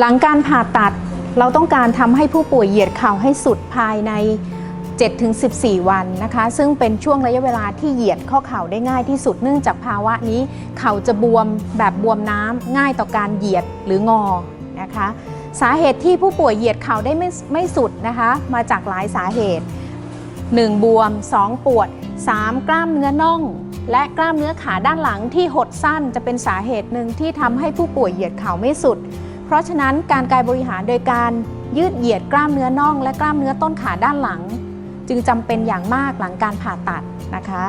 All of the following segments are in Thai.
หลังการผ่าตัดเราต้องการทำให้ผู้ป่วยเหยียดเข่าให้สุดภายใน 7-14 วันนะคะ ซึ่งเป็นช่วงระยะเวลาที่เหยียดข้อเข่าได้ง่ายที่สุดเนื่องจากภาวะนี้ เข่าจะบวมแบบบวมน้ำง่ายต่อการเหยียดหรืองอนะคะ สาเหตุที่ผู้ป่วยเหยียดเข่าได้ไม่ไม่สุดนะคะ มาจากหลายสาเหตุ 1. บวม 2. ปวด 3. กล้ามเนื้อน่อง และกล้ามเนื้อขาด้านหลังที่หดสั้นจะเป็นสาเหตุหนึ่งที่ทำให้ผู้ป่วยเหยียดเข่าไม่สุด ราะฉะนั้นการกายบริหารโดยการยืดเหยียดกล้ามเนื้อน่อง และกล้ามเนื้อต้นขาด้านหลัง จึงจำเป็นอย่างมากหลังการผ่าตัดนะคะ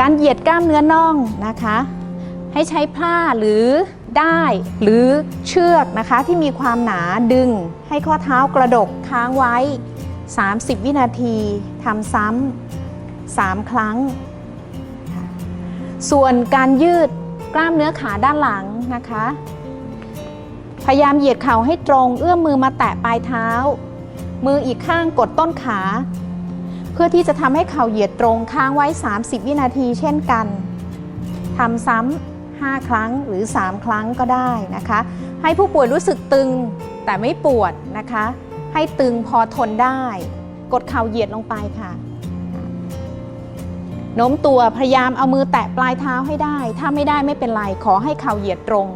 การเหยียดกล้ามเนื้อน่องนะคะ ให้ใช้ผ้าหรือได้ายหรือเชือกนะคะที่มีความหนาดึงให้ข้อเท้ากระดกค้างไว้ 30 วินาทีทำซ้ำ3ครั้ง ส่วนการยืดกล้ามเนื้อขาด้านหลังนะคะ พยายามเหยียดเข่าให้ตรง เอื้อมมือมาแตะปลายเท้า มืออีกข้างกดต้นขา เพื่อที่จะทำให้เข่าเหยียดตรงค้างไว้ 30 วินาทีเช่นกันทำซ้ำ5ครั้งหรือ 3 ครั้งก็ได้นะคะ ให้ผู้ป่วยรู้สึกตึงแต่ไม่ปวดนะคะ ให้ตึงพอทนได้ กดเข่าเหยียดลงไปค่ะโน้มตัวพยายามเอามือแตะปลายเท้าให้ได้ ถ้าไม่ได้ไม่เป็นไร ขอให้เข่าเหยียดตรง